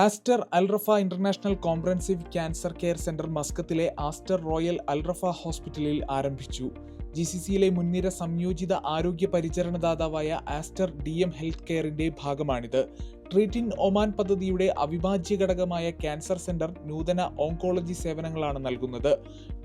Aster Al Rafa international comprehensive cancer care centre മസ്കത്തിലെ Aster royal Al Rafa ഹോസ്പിറ്റലിൽ ആരംഭിച്ചു. G C സിയിലെ മുൻനിര സംയോജിത ആരോഗ്യ പരിചരണദാതാവായ ആസ്റ്റർ ഡി എം ഹെൽത്ത് കെയറിന്റെ ഭാഗമാണിത്. ട്രീറ്റ് ഇൻ ഒമാൻ പദ്ധതിയുടെ അവിഭാജ്യ ഘടകമായ ക്യാൻസർ സെന്റർ നൂതന ഓങ്കോളജി സേവനങ്ങളാണ് നൽകുന്നത്.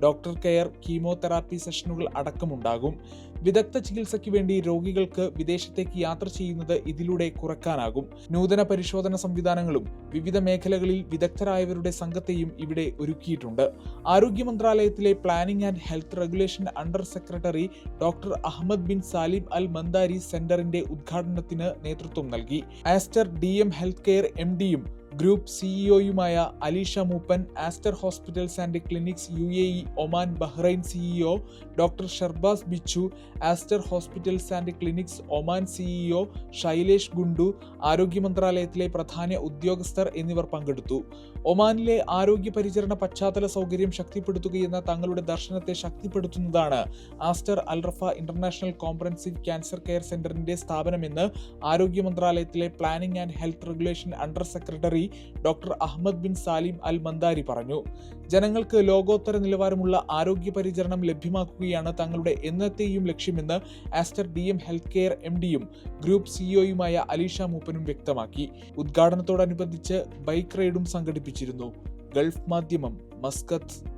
ഡോക്ടർ കെയർ കീമോതെറാപ്പി സെഷനുകൾ അടക്കമുണ്ടാകും. വിദഗ്ധ ചികിത്സയ്ക്ക് വേണ്ടി രോഗികൾക്ക് വിദേശത്തേക്ക് യാത്ര ചെയ്യുന്നത് ഇതിലൂടെ കുറക്കാനാകും. നൂതന പരിശോധന സംവിധാനങ്ങളും വിവിധ മേഖലകളിൽ വിദഗ്ധരായവരുടെ സംഘത്തെയും ഇവിടെ ഒരുക്കിയിട്ടുണ്ട്. ആരോഗ്യ മന്ത്രാലയത്തിലെ planning and health regulation under secretary doctor Ahmed bin Salim Al Mandhari സെന്ററിന്റെ ഉദ്ഘാടനത്തിന് നേതൃത്വം നൽകി. Aster D. M health care M ഡിയും group സിഇഒയുമായ Alisha Moopen Aster hospitals and clinics U A E Oman Bahrain CEO doctor Sharbaz Bichu Aster hospitals and clinics Oman CEO Shailesh Gundu ആരോഗ്യ മന്ത്രാലയത്തിലെ പ്രധാന ഉദ്യോഗസ്ഥർ എന്നിവർ പങ്കെടുത്തു. ഒമാനിലെ ആരോഗ്യ പരിചരണ പശ്ചാത്തല സൗകര്യം ശക്തിപ്പെടുത്തുകയെന്ന തങ്ങളുടെ ദർശനത്തെ ശക്തിപ്പെടുത്തുന്നതാണ് Aster Al Rafa international comprehensive cancer care സെന്ററിന്റെ സ്ഥാപനമെന്ന് ആരോഗ്യ മന്ത്രാലയത്തിലെ planning and health regulation under secretary doctor Ahmed bin Salim Al Mandhari പറഞ്ഞു. ജനങ്ങൾക്ക് ലോകോത്തര നിലവാരമുള്ള ആരോഗ്യ പരിചരണം ലഭ്യമാക്കുകയാണ് തങ്ങളുടെ എന്നത്തെയും ലക്ഷ്യമെന്ന് Aster D M health care M ഡിയും ഗ്രൂപ്പ് സിഇഒയുമായ അലീഷ മൂപ്പനും വ്യക്തമാക്കി. ഉദ്ഘാടനത്തോടനുബന്ധിച്ച് ബൈക്ക് റൈഡും സംഘടിപ്പിച്ചിരുന്നു. ഗൾഫ് മാധ്യമം മസ്കത്ത്.